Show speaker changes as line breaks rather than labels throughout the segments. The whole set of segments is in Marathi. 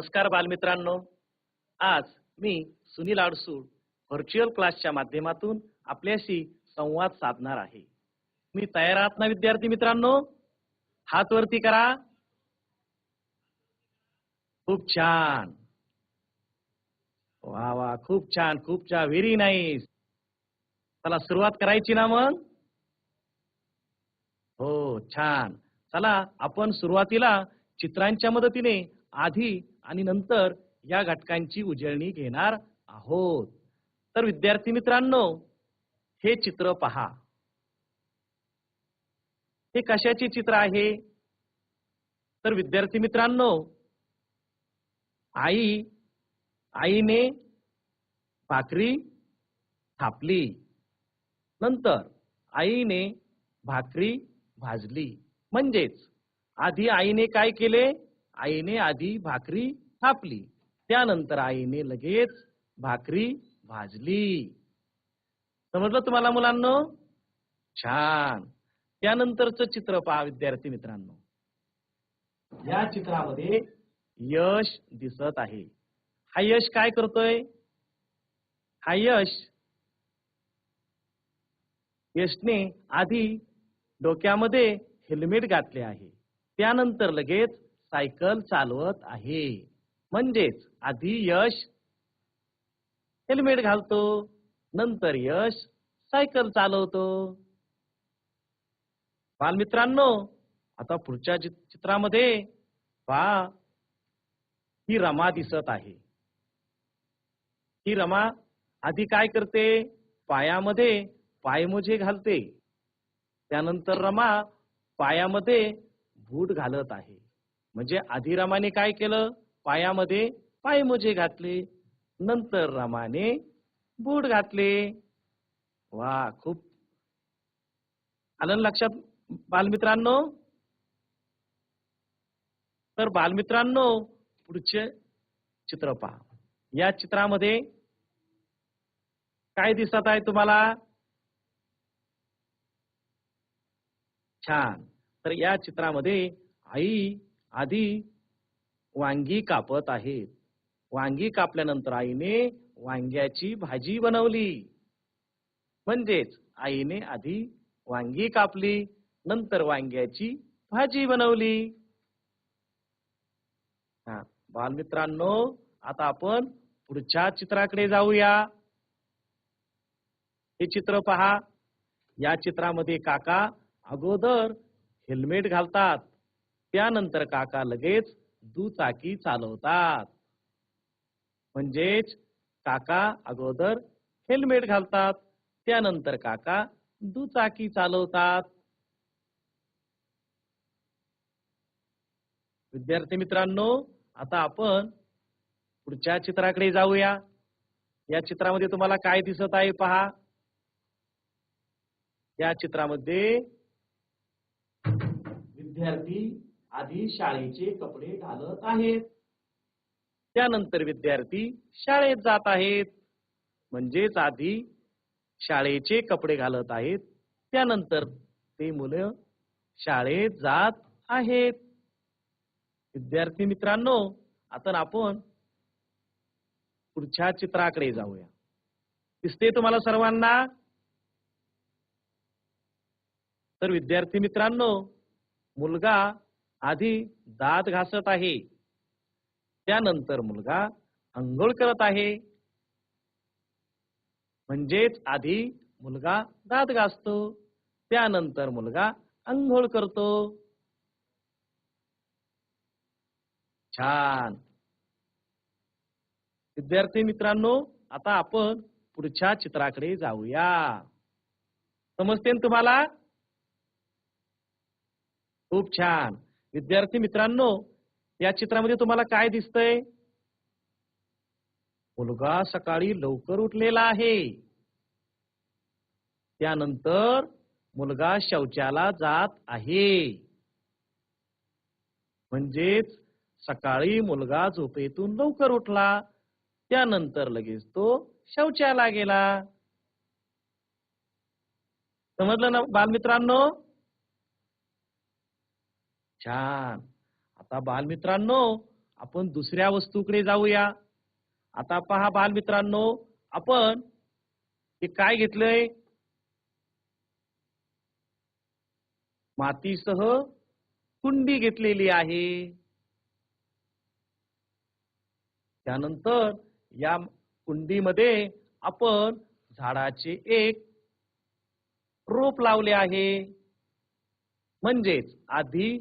नमस्कार बालमित्रांनो. आज मी सुनील आडसूळ व्हर्च्युअल क्लासच्या माध्यमातून आपल्याशी संवाद साधणार आहे. मी तयार आहात ना विद्यार्थी मित्रांनो? हात वरती करा. खूप छान. वा वा खूप छान खूप छान. व्हेरी नाईस चला सुरुवात करायची ना मग? हो छान. चला आपण सुरुवातीला चित्रांच्या मदतीने आधी आणि नंतर या घटकांची उजळणी घेणार आहोत. तर विद्यार्थी मित्रांनो हे चित्र पहा. हे कशाचे चित्र आहे? तर विद्यार्थी मित्रांनो आई आईने भाकरी थापली. नंतर आईने भाकरी भाजली. म्हणजेच आधी आईने काय केले? आईने आधी भाकरी थापली. त्यानंतर आईने लगेच भाकरी भाजली. समजलं तुम्हाला मुलांनो? छान. त्यानंतरच चित्र पहा विद्यार्थी मित्रांनो. या चित्रामध्ये यश दिसत आहे. हा यश काय करतोय? हा यश यशने आधी डोक्यामध्ये हेल्मेट घातले आहे. त्यानंतर लगेच सायकल चालवत आहे. म्हणजेच आधी यश हेल्मेट घालतो नंतर यश सायकल चालवतो. बालमित्रांनो आता पुढच्या चित्रामध्ये पहा ही रमा दिसत आहे. ही रमा आधी काय करते? पायामध्ये पायमोजे घालते. त्यानंतर रमा पायामध्ये बूट घालत आहे. म्हणजे आधी रमाने काय केलं? पायामध्ये पायमोजे घातले. नंतर रामाने बूट घातले. वा खूप. आलं लक्षात बालमित्रांनो? तर बालमित्रांनो पुढचे चित्र पहा. या चित्रामध्ये काय दिसत आहे तुम्हाला? छान. तर या चित्रामध्ये आई आधी वांगी कापत आहेत. वांगी कापल्यानंतर आईने वांग्याची भाजी बनवली. म्हणजेच आईने आधी वांगी कापली नंतर वांग्याची भाजी बनवली. हा बालमित्रांनो आता आपण पुढच्या चित्राकडे जाऊया. हे चित्र पहा. या चित्रामध्ये काका अगोदर हेल्मेट घालतात. त्यानंतर काका लगेच दुचाकी चालवतात. म्हणजेच काका अगोदर हेल्मेट घालतात त्यानंतर काका दुचाकी चालवतात. विद्यार्थी मित्रांनो आता आपण पुढच्या चित्राकडे जाऊया. या चित्रामध्ये तुम्हाला काय दिसत आहे पहा. या चित्रामध्ये विद्यार्थी आधी शाळेचे कपडे घालत आहेत. त्यानंतर विद्यार्थी शाळेत जात आहेत. म्हणजेच आधी शाळेचे कपडे घालत आहेत. त्यानंतर ते मुलं शाळेत जात आहेत. विद्यार्थी मित्रांनो आता आपण पुढच्या चित्राकडे जाऊया. दिसते तुम्हाला सर्वांना? तर विद्यार्थी मित्रांनो मुलगा आधी दात घासत आहे. त्यानंतर मुलगा अंघोळ करत आहे. म्हणजेच आधी मुलगा दात घासतो. त्यानंतर मुलगा अंघोळ करतो. छान. विद्यार्थी मित्रांनो आता आपण पुढच्या चित्राकडे जाऊया. समजते ना तुम्हाला? खूप छान. विद्यार्थी मित्रांनो या चित्रामध्ये तुम्हाला काय दिसतंय? मुलगा सकाळी लवकर उठलेला आहे. त्यानंतर मुलगा शौचाला जात आहे. म्हणजेच सकाळी मुलगा झोपेतून लवकर उठला. त्यानंतर लगेच तो शौचाला गेला. समजलं ना बालमित्रांनो? छान. आता बालमित्रांनो आपण दुसऱ्या वस्तूकडे जाऊया. आता पहा बालमित्रांनो आपण हे काय घेतलंय? मातीसह कुंडी घेतलेली आहे. त्यानंतर या कुंडीमध्ये आपण झाडाचे एक रोप लावले आहे. म्हणजेच आधी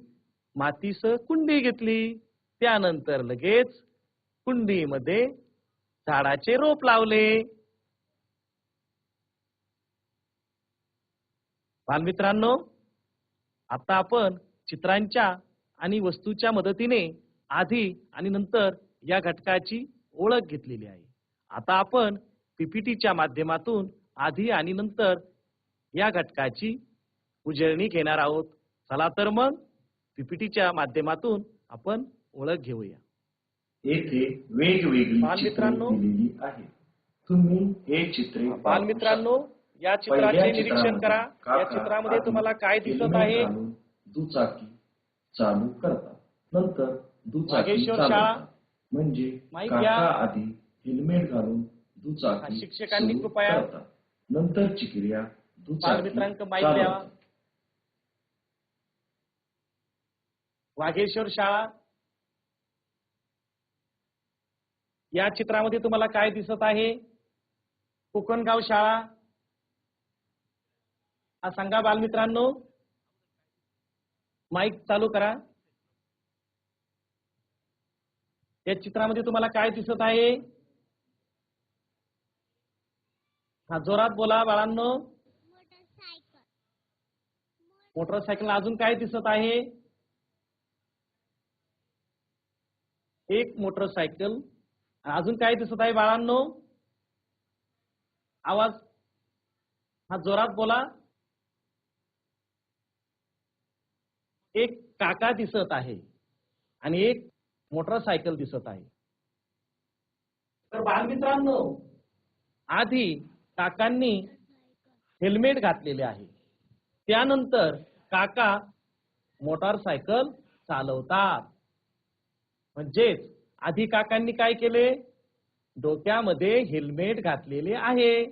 मातीस कुंडी घेतली. त्यानंतर लगेच कुंडीमध्ये झाडाचे रोप लावले. बालमित्रांनो आता आपण चित्रांच्या आणि वस्तूच्या मदतीने आधी आणि नंतर या घटकाची ओळख घेतलेली आहे. आता आपण पीपीटीच्या माध्यमातून आधी आणि नंतर या घटकाची उजळणी घेणार आहोत. चला तर मग पीपीटीच्या माध्यमातून आपण ओळख घेऊया.
येथे वेगवेगळी
बालमित्रांनो,
आहेत. तुम्ही हे चित्रे
बालमित्रांनो या चित्राचे निरीक्षण करा. या चित्रामध्ये तुम्हाला काय दिसत आहे?
दुचाकी चालू करतात. नंतर दुचाकी
शाळा.
म्हणजे. आधी हेल्मेट घालून दुचाकी
शिक्षकांनी कृपया
करतात. नंतरची क्रिया दुचाकी
बालमित्रांक माहीत द्यावा. वाघेश्वर शाळा. या चित्रामध्ये तुम्हाला काय दिसत आहे? कोकणगाव शाळा. हा सांगा बालमित्रांनो. माईक चालू करा. या चित्रामध्ये तुम्हाला काय दिसत आहे? हा जोरात बोला बाळांनो. मोटरसायकल. अजून काय दिसत आहे? एक मोटरसायकल. अजून काय दिसत आहे बाळांनो? आवाज. हा जोरात बोला. एक काका दिसत आहे आणि एक मोटरसायकल दिसत आहे. तर बालमित्रांनो आधी काकांनी हेल्मेट घातलेले आहे. त्यानंतर काका मोटारसायकल चालवतात. म्हणजेच आधी काकांनी काय केले? डोक्यामध्ये हेल्मेट घातलेले आहे.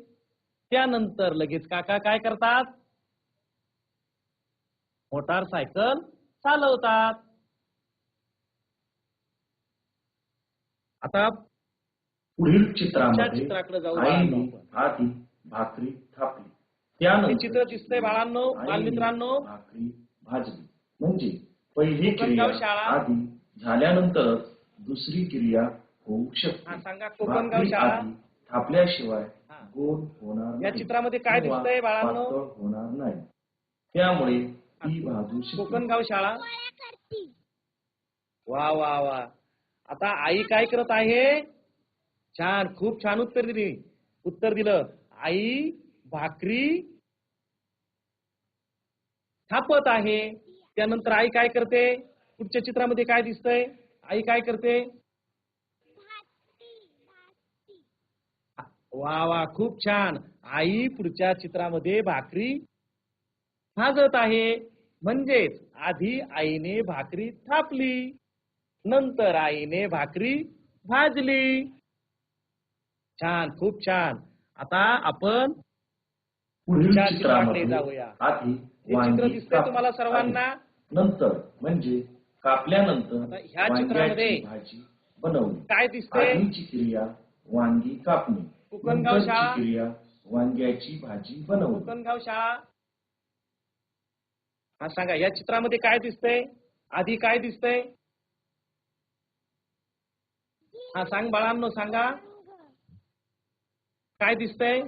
त्यानंतर लगेच काका काय करतात? मोटारसायकल चालवतात. आता
पुढील चित्रामध्ये
चित्राकडे जाऊ
आईने. आधी भाकरी थापली. त्यानंतर
चित्र दिसतंय बाळांनो बालमित्रांनो.
भाकरी भाजली. म्हणजे पहिली
शाळा.
आधी झाल्यानंतरच दुसरी क्रिया होऊ
हा
शकते
सांगा कोकणगाव
भाकरी
शाळा
आधी थापल्याशिवाय
हा.
गोल होणार
या चित्रामध्ये काय दिसतंय बाळांनो?
होणार नाही. त्यामुळे शकते
कोकणगाव शाळा वा वा वा. आता आई काय करत आहे? छान खूप छान उत्तर दिली. उत्तर दिलं. आई भाकरी थापत आहे. त्यानंतर आई काय करते? पुढच्या चित्रामध्ये काय दिसतंय? आई काय करते? वा वा खूप छान. आई पुढच्या चित्रामध्ये भाकरी भाजत आहे. म्हणजेच आधी आईने भाकरी थापली नंतर आईने भाकरी भाजली. छान खूप छान. आता आपण पुढच्या चित्राकडे जाऊया.
आधी
चित्र दिसतंय तुम्हाला सर्वांना.
नंतर म्हणजे कापल्यानंतर
ह्या चित्रामध्ये
भाजी बनवली.
काय दिसते
आधीची क्रिया वांगी कापणे.
कोकणगाव शाळा.
क्रिया वांग्याची भाजी
कोकणगाव शाळा? हा सांगा या चित्रामध्ये काय दिसतंय? आधी काय दिसतंय? हा सांग बाळांनो सांगा. काय दिसतंय?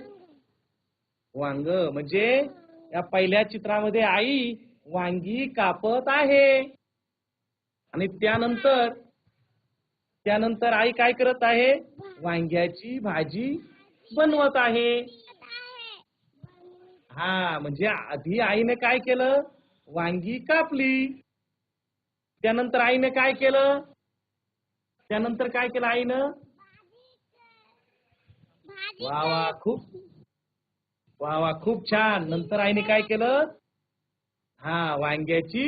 वांग. म्हणजे या पहिल्या चित्रामध्ये आई वांगी कापत आहे. आणि त्यानंतर त्यानंतर आई काय करत आहे? वांग्याची भाजी बनवत आहे. हा म्हणजे आधी आईने काय केलं? वांगी कापली. त्यानंतर आईने काय केलं? त्यानंतर काय केलं आईनं? वा वा खूप. वा वा खूप छान. नंतर आईने काय केलं? हा वांग्याची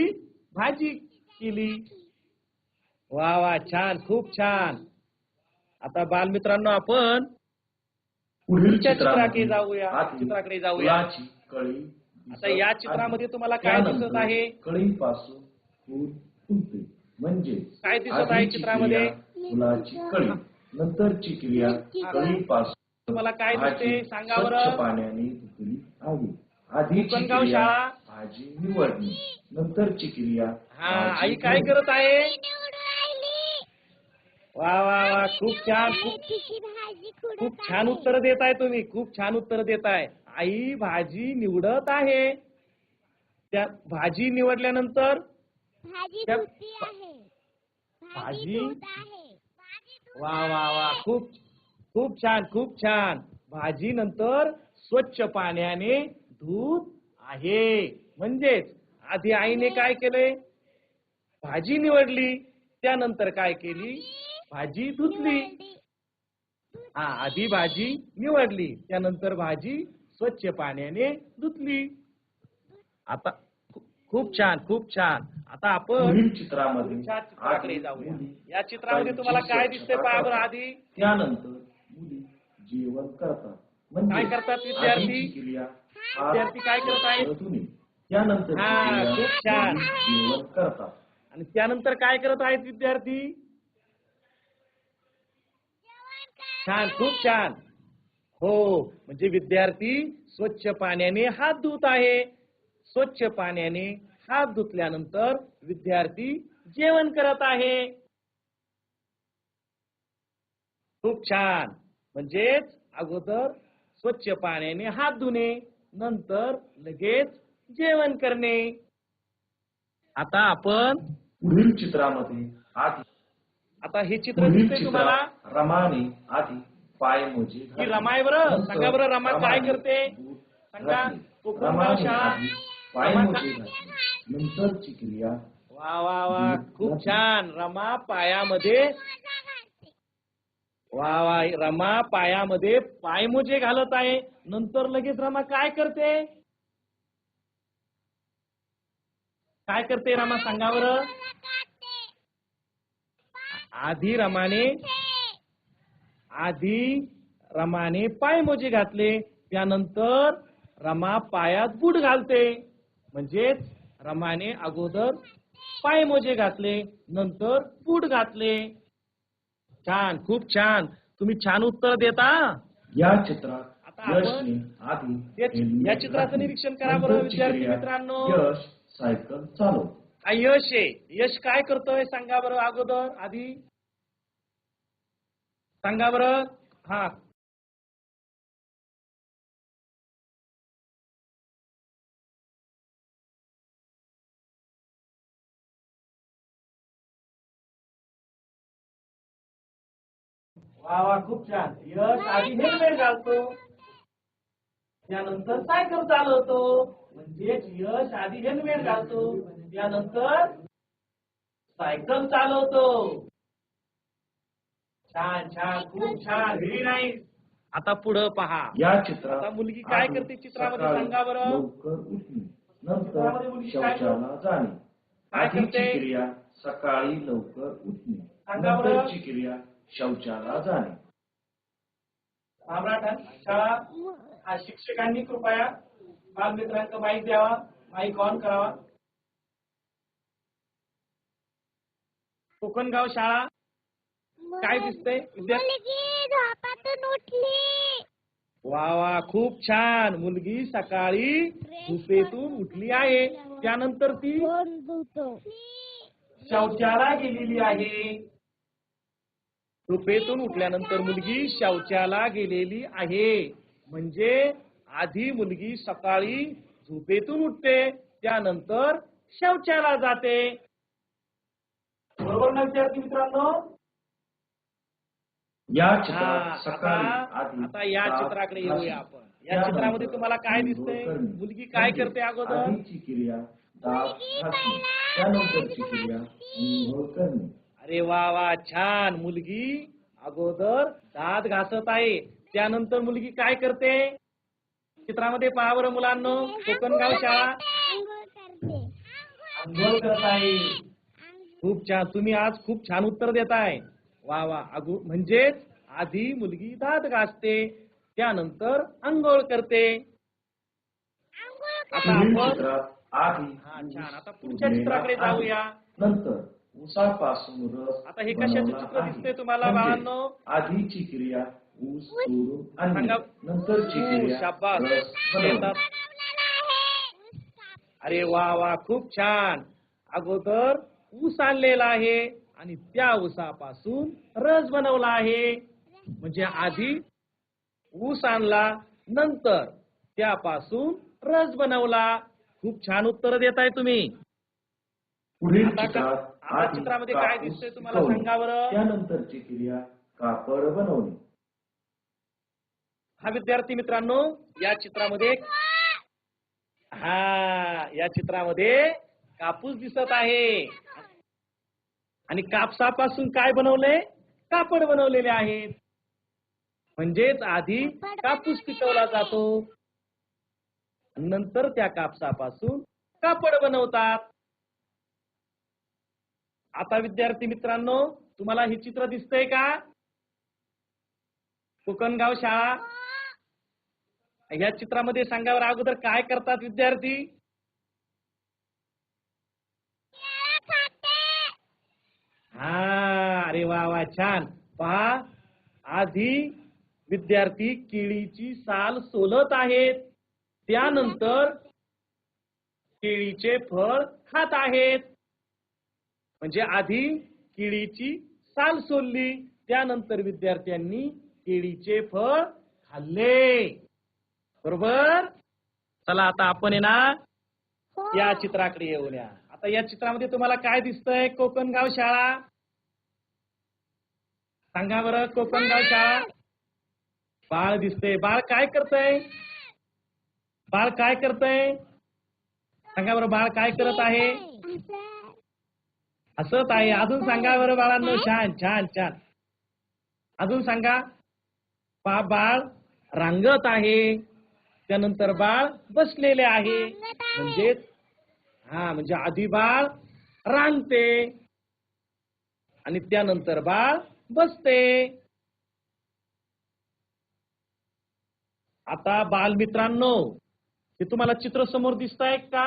भाजी केली. वा वा छान खूप छान आता बालमित्रांनो आपण
पुढील
पुढच्या चित्राकडे जाऊया.
आधी
चित्राकडे जाऊया. आता या चित्रामध्ये. तुम्हाला काय दिसत आहे?
कळीपासून म्हणजे
काय दिसत आहे चित्रामध्ये?
क्रिया फुलाची कळी नंतरची क्रिया कळीपासून
तुम्हाला काय दिसते? सांगा बरं.
पाण्याने धुतली
कोकणगाव
क्रिया
शाळा?
भाजी निवडणे नंतरची क्रिया
हा आई काय. करत आहे वा वा वा. खूप छान खूप
भाजी खुडत
छान
आहे.
उत्तर देत आहे तुम्ही. खूप छान उत्तर देत आहे आई भाजी निवडत आहे. त्या भाजी निवडल्यानंतर
भाजी
त्या-
धुती आहे.
भाजी?
भाजी? धुत आहे. भाजी धुत
वा वा वा. खूप खूप छान खूप छान. भाजी नंतर स्वच्छ पाण्याने धुत आहे. म्हणजेच आधी आईने काय केले? भाजी निवडली त्यानंतर काय केली? भाजी धुतली. हा आधी भाजी निवडली त्यानंतर भाजी स्वच्छ पाण्याने धुतली आता खूप छान खूप छान आता आपण
चित्रामध्ये
चित्राकडे जाऊया या चित्रामध्ये तुम्हाला काय दिसतंय पहा बरं. आधी
त्यानंतर जेवण करतात म्हणजे
काय करतात विद्यार्थी? विद्यार्थी काय करत आहेत.
त्यानंतर
हा, खूप छान.
जेवण करतात
आणि त्यानंतर काय करत आहेत विद्यार्थी छान खूप छान. हो म्हणजे विद्यार्थी स्वच्छ पाण्याने हात धुत आहे. स्वच्छ पाण्याने हात धुतल्यानंतर विद्यार्थी जेवण करत आहे. खूप छान. म्हणजेच अगोदर स्वच्छ पाण्याने हात धुणे नंतर लगेच जेवण करणे. आता आपण
पुढील चित्रामध्ये आज
आता हे चित्र दिसतंय तुम्हाला?
रमाने आधी पाय मोजे
ही रमाय बरं सांगा बरं रमा काय करते? सांगा
पाय मोजे नंतरची क्रिया
वा वा वा खूप छान. रमा पायामध्ये वा वा रमा पायामध्ये पायमोजे घालत आहे. नंतर लगेच रमा काय करते? काय करते रमा? सांगा बरं. आधी रमाने आधी रमाने पायमोजे घातले. त्यानंतर रमा पायात बूट घालते. म्हणजेच रमाने अगोदर पायमोजे घातले नंतर बूट घातले. छान खूप छान. तुम्ही छान उत्तर देता?
या चित्रात
आता या- चित्राचं. निरीक्षण करा बरं
नंतरची
विद्यार्थी मित्रांनो.
सायकल चालव.
यश आहे. यश काय करतोय सांगा बरं अगोदर आधी. सांगा बरं. हा. वा वा खूप छान. यश आधी हेल्मेट घालतो. त्यानंतर सायकल चालवतो म्हणजेच यश आधी हेल्मेट घालतो. त्यानंतर सायकल चालवतो. छान छान खूप छान. व्हेरी नाईस आता पुढं पहा.
या चित्रात
आता मुलगी काय करते चित्रामध्ये
सकाळी
सांगा बरं?
लवकर उठणे
चित्रामध्ये
नंतर
मुलगी काय
शौचाला जाणे.
काय
आधीची
करते?
क्रिया सकाळी लवकर उठणे.
सांगा बरं?
नंतरची क्रिया शौचाला जाणे.
सम्राट शाळा. हा शिक्षकांनी कृपया बालमित्रांचा माईक द्यावा माईक ऑन करावा. कोकणगाव शाळा काय दिसतंय? वा वा खूप छान. मुलगी सकाळी झोपेतून उठली आहे. त्यानंतर ती शौचाला गेलेली आहे. झोपेतून उठल्यानंतर मुलगी शौचाला गेलेली आहे. म्हणजे आधी मुलगी सकाळी झोपेतून उठते त्यानंतर शौचाला जाते. बरोबर ना विद्यार्थी मित्रांनो?
या चित्रात सकाळी
आता
आधी
आता या चित्राकडे. येऊया आपण. या चित्रामध्ये तुम्हाला काय दिसतंय. मुलगी काय करते अगोदर? अरे वा वा छान. मुलगी अगोदर दात घासत आहे. त्यानंतर मुलगी काय करते? चित्रामध्ये पहा बरं मुलांनो. कोकणगाव शाळा.
आंघोळ करते
आहे. खूप छान. तुम्ही आज खूप छान उत्तर देताय. वा वा. अगो म्हणजेच आधी मुलगी दात घासते त्यानंतर आंघोळ करते. आता आपण हा, छान. आता पुढच्या चित्राकडे. जाऊया.
नंतर ऊसापासून रस
आता हे कशाचं चित्र. दिसतंय तुम्हाला
म्हणजे
बाळांनो?
आधीची क्रिया ऊस तोडून आणणे
सांगा.
नंतरची क्रिया
शाबास.
रस बनवणे.
अरे वा वा खूप छान अगोदर ऊस आणलेला आहे आणि त्या ऊसापासून रस बनवला आहे म्हणजे आधी ऊस आणला नंतर त्यापासून रस बनवला खूप छान उत्तर देताय तुम्ही
पुढील
चित्रामध्ये काय दिसतंय तुम्हाला. सांगा बरं?
त्यानंतरची क्रिया कापड बनवणे.
हा विद्यार्थी मित्रांनो या चित्रामध्ये हा या चित्रामध्ये कापूस दिसत आहे. आणि कापसापासून काय बनवलंय? कापड बनवलेले आहेत. म्हणजेच आधी कापूस पिकवला जातो. नंतर त्या कापसापासून कापड बनवतात. आता विद्यार्थी मित्रांनो तुम्हाला हे चित्र दिसतंय का? कोकणगाव शाळा. या चित्रामध्ये सांगावर अगोदर काय करतात विद्यार्थी? हा अरे वा वा छान. पहा आधी विद्यार्थी केळीची साल सोलत आहेत. त्यानंतर केळीचे फळ खात आहेत. म्हणजे आधी केळीची साल सोलली त्यानंतर विद्यार्थ्यांनी केळीचे फळ खाल्ले. बरोबर? चला आता आपण ना
हो.
या चित्राकडे येऊया. आता या चित्रामध्ये तुम्हाला काय दिसतंय? कोकणगाव शाळा? सांगा बरं कोकणगाव शाळा? बाळ. दिसते बाळ काय करतय? बाळ काय करतय? सांगा बरं बाळ काय करत आहे?
असं.
हसत आहे अजून सांगा बरं बाळांनो. छान छान छान. अजून सांगा. पा बाळ रांगत आहे. त्यानंतर बाळ बसलेले आहे. म्हणजेच हा म्हणजे आधी बाळ रांगते. आणि त्यानंतर बाळ बसते. आता बालमित्रांनो हे तुम्हाला चित्र समोर दिसत आहे का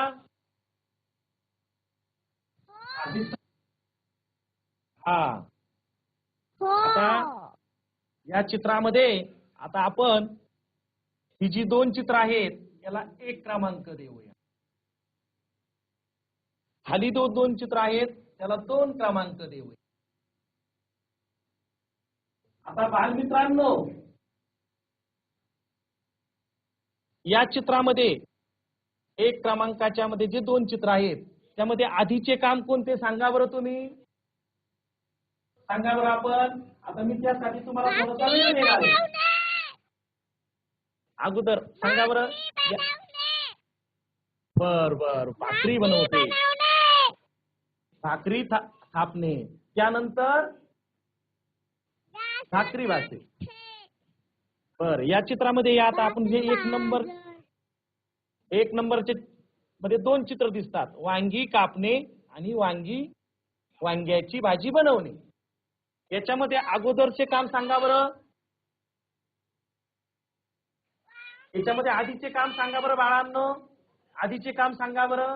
हा.
हो.
आता- या चित्रामध्ये आता आपण ही जी दोन चित्र आहेत याला एक क्रमांक देऊया. खाली दोन दोन चित्र आहेत त्याला दोन क्रमांक देऊया. आता बालमित्रांनो या चित्रामध्ये एक क्रमांकाच्या मध्ये जे दोन चित्र आहेत त्यामध्ये आधीचे काम कोणते सांगा बरं तुम्ही? सांगा बरं आपण. आता मी त्यासाठी तुम्हाला थोडासा वेळ अगोदर सांगा बरं. बर बर. भाकरी बनवते. भाकरी था- थापणे. त्यानंतर भाकरी वाचते बर या चित्रामध्ये या आता आपण जे एक नंबर एक नंबरचे मध्ये दोन चित्र दिसतात. वांगी कापणे आणि वांगी वांग्याची भाजी बनवणे. याच्यामध्ये अगोदरचे काम सांगा बरं. याच्यामध्ये आधीचे काम सांगा बरं बाळांनो. आधीचे काम सांगा बरं.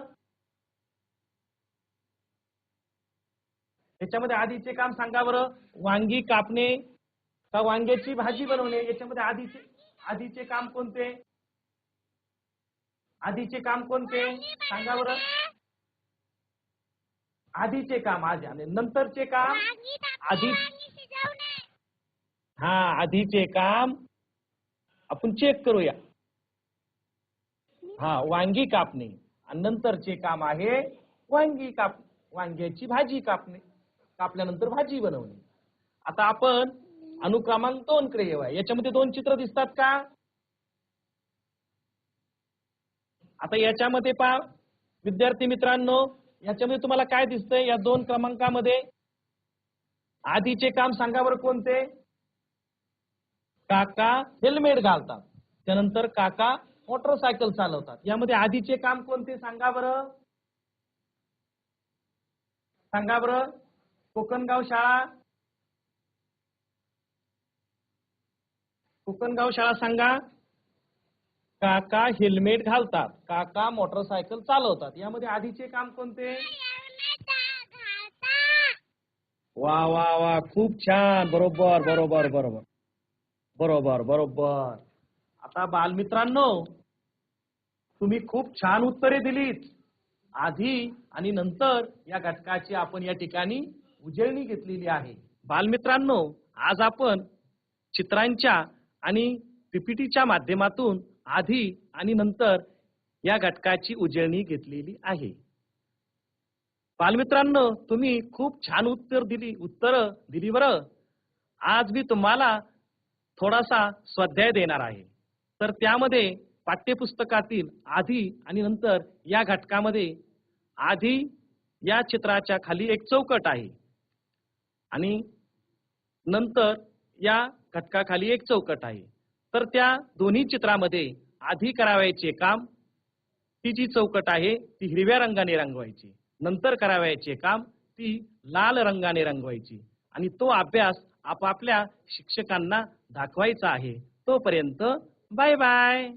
याच्यामध्ये आधीचे काम सांगा बरं. वांगी कापणे का वांग्याची भाजी बनवणे? याच्यामध्ये आधीचे आधीचे काम कोणते? आधीचे काम कोणते? सांगा बरं. आधीचे काम आधी आणि नंतरचे काम? आधी हा आधीचे काम आपण चेक करूया. हा वांगी कापणे. आणि नंतरचे काम आहे वांगी काप वांग्याची भाजी कापणे. कापल्यानंतर भाजी बनवणे. आता आपण अनुक्रमांक दोन कडे येऊया. याच्यामध्ये दोन चित्र दिसतात का? आता याच्यामध्ये पहा. विद्यार्थी मित्रांनो याच्यामध्ये तुम्हाला काय दिसतंय? या दोन क्रमांकामध्ये आधीचे काम सांगा बरं कोणते? काका हेल्मेट घालतात. त्यानंतर काका मोटरसायकल चालवतात. यामध्ये आधीचे काम कोणते सांगा बरं? सांगा बरं. कोकणगाव शाळा. कोकणगाव शाळा सांगा. काका हेल्मेट घालतात. काका मोटरसायकल चालवतात. यामध्ये आधीचे काम कोणते? वा वा वा. खूप छान. बरोबर बरोबर बरोबर. बरोबर बरोबर. आता बालमित्रांनो तुम्ही खूप छान उत्तरे दिलीत. आधी आणि नंतर या घटकाची आपण या ठिकाणी उजळणी घेतलेली आहे. बालमित्रांनो आज आपण चित्रांच्या आणि पीपीटीच्या माध्यमातून आधी आणि नंतर या घटकाची उजळणी घेतलेली आहे. बालमित्रांनो तुम्ही खूप छान उत्तर दिली उत्तर दिली बरं. आज मी तुम्हाला थोडासा स्वाध्याय देणार आहे. तर त्यामध्ये पाठ्यपुस्तकातील आधी आणि नंतर या घटकामध्ये आधी या चित्राच्या खाली एक चौकट आहे. आणि नंतर या घटकाखाली एक चौकट आहे. तर त्या दोन्ही चित्रामध्ये आधी करावयाचे काम ती जी चौकट आहे ती हिरव्या रंगाने रंगवायची. नंतर करावयाचे काम ती लाल रंगाने रंगवायची. आणि तो अभ्यास आपापल्या शिक्षकांना दाखवायचा आहे. तोपर्यंत बाय बाय.